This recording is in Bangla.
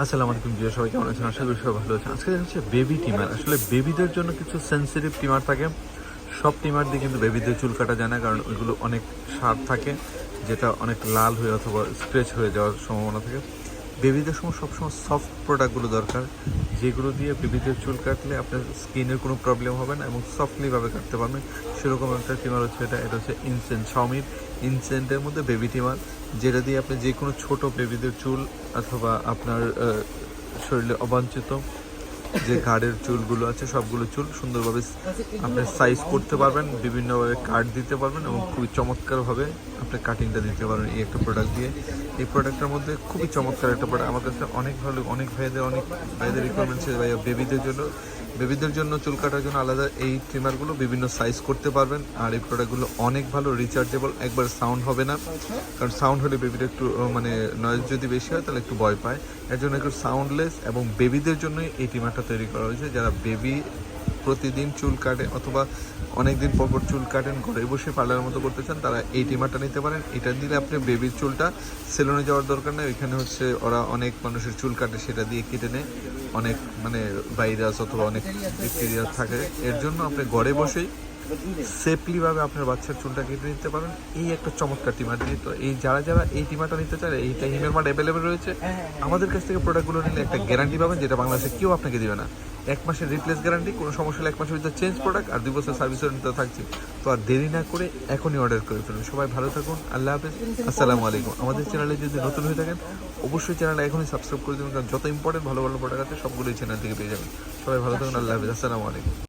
আসসালামু আলাইকুম জিয়া সবাই কেমন আছেন? আশা করি সবাই ভালো আছেন। আজকে হচ্ছে বেবি টিমার। আসলে বেবিদের জন্য কিছু সেন্সিটিভ টিমার থাকে। সব টিমার দিয়ে কিন্তু বেবিদের চুল কাটা যায় না, কারণ ওইগুলো অনেক সার থাকে, যেটা অনেক লাল হয়ে অথবা স্ক্রেচ হয়ে যাওয়ার সম্ভাবনা থাকে। বেবিদের সময় সবসময় সফট প্রোডাক্টগুলো দরকার। যেগুলো দিয়ে বেবিদের চুল কাটলে আপনার স্কিনের কোনো প্রবলেম হবে না এবং সফটলিভাবে কাটতে পারবেন। সেরকম একটা টিমার হচ্ছে এটা এটা হচ্ছে ইনসেন্ট শাওমির ইনসেন্টের মধ্যে বেবি টিমার, যেটা দিয়ে আপনি যে কোনো ছোটো বেবিদের চুল অথবা আপনার শরীরে অবাঞ্ছিত যে ঘাড়ের চুলগুলো আছে, সবগুলো চুল সুন্দরভাবে আপনি সাইজ করতে পারবেন, বিভিন্নভাবে কাট দিতে পারবেন এবং খুবই চমৎকারভাবে আপনি কাটিংটা দিতে পারবেন এই একটা প্রোডাক্ট দিয়ে। এই প্রোডাক্টের মধ্যে খুবই চমৎকার একটা প্রোডাক্ট আমার কাছে অনেক ভালো, অনেক ভাইদের অনেক ভাইদের রিকোয়ারমেন্ট ছিল ভাইয়া। বেবিদের জন্য বেবিদের জন্য চুল কাটার জন্য আলাদা এই ট্রিমারগুলো বিভিন্ন সাইজ করতে পারবেন। আর এই প্রোডাক্টগুলো অনেক ভালো রিচার্জেবল একবার সাউন্ড হবে না। কারণ সাউন্ড হলে বেবিটা একটু মানে নয়েজ যদি বেশি হয়, তাহলে একটু ভয় পায়। এর জন্য একটু সাউন্ডলেস এবং বেবিদের জন্যই এই ট্রিমারটা তৈরি করা হয়েছে যারা বেবি প্রতিদিন চুল কাটে অথবা অনেক দিন পর পর চুল কাটেন, ঘরে বসে পার্লারের মতো করতে চান, তারা এই টিমারটা নিতে পারেন। এটা দিলে আপনি বেবির চুলটা সেলুনে যাওয়ার দরকার নেই, ওইখানে হচ্ছে ওরা অনেক মানুষের চুল কাটে, সেটা দিয়ে কেটে নেয়। অনেক মানে ভাইরাস অথবা অনেক ব্যাকটেরিয়া থাকে। এর জন্য আপনি ঘরে বসেই সেফলিভাবে আপনার বাচ্চার চুলটা কেটে নিতে পারেন। এই একটা চমৎকার টিমার দিয়ে। তো এই যারা যারা এই টিমারটা নিতে চায় এই টাইমের মাঠ অ্যাভেলেবেল রয়েছে। আমাদের কাছ থেকে প্রোডাক্টগুলো নিলে একটা গ্যারান্টি পাবেন, যেটা বাংলাদেশে কেউ আপনাকে দেবে না। এক মাসের রিপ্লেস গ্যারান্টি কোনো সমস্যা হলে এক মাসের ভিতরে চেঞ্জ প্রোডাক্ট আর দুই বছর সার্ভিস ওয়ারেন্টি থাকছে তো আর দেরি না করে এখনই অর্ডার করে ফেলুন। সবাই ভালো থাকুন, আল্লাহ হাফেজ। আসসালামু আলাইকুম। আমাদের চ্যানেলে যদি নতুন হয়ে থাকেন, অবশ্যই চ্যানেলটা এখনই সাবস্ক্রাইব করে দেবেন, কারণ যত ইম্পর্টেন্ট ভালো ভালো প্রোডাক্ট আছে, সবগুলোই চ্যানেল থেকে পেয়ে যাবেন। সবাই ভালো থাকুন, আল্লাহ হাফেজ। আসসালামু আলাইকুম।